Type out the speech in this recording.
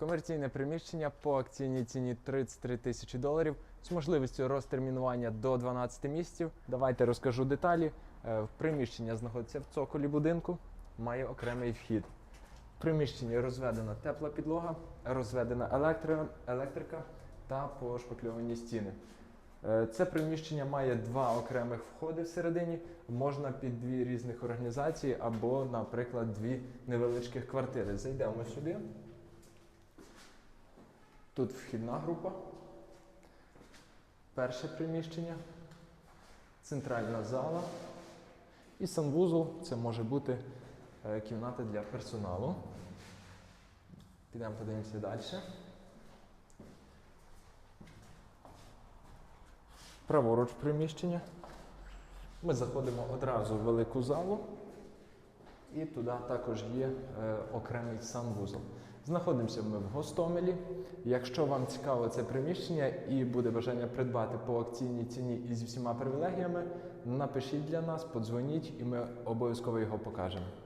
Комерційне приміщення по акційній ціні 33 тисячі доларів з можливістю розтермінування до 12 місяців. Давайте розкажу деталі. Е, Приміщення знаходиться в цоколі будинку, має окремий вхід. В приміщенні розведена тепла підлога, розведена електро- електрика та пошпакльовані стіни. Е, Це приміщення має два окремих входи всередині. Можна під дві різних організації або, наприклад, дві невеличких квартири. Зайдемо сюди. Тут вхідна група. Перше приміщення, центральна зала і санвузол. Це може бути е, кімната для персоналу. Підемо подивимося далі. Праворуч приміщення. Ми заходимо одразу в велику залу. І туди також є е, окремий санвузол. Знаходимося ми в Гостомелі. Якщо вам цікаво це приміщення і буде бажання придбати по акційній ціні і зі всіма привілегіями, напишіть для нас, подзвоніть, і ми обов'язково його покажемо.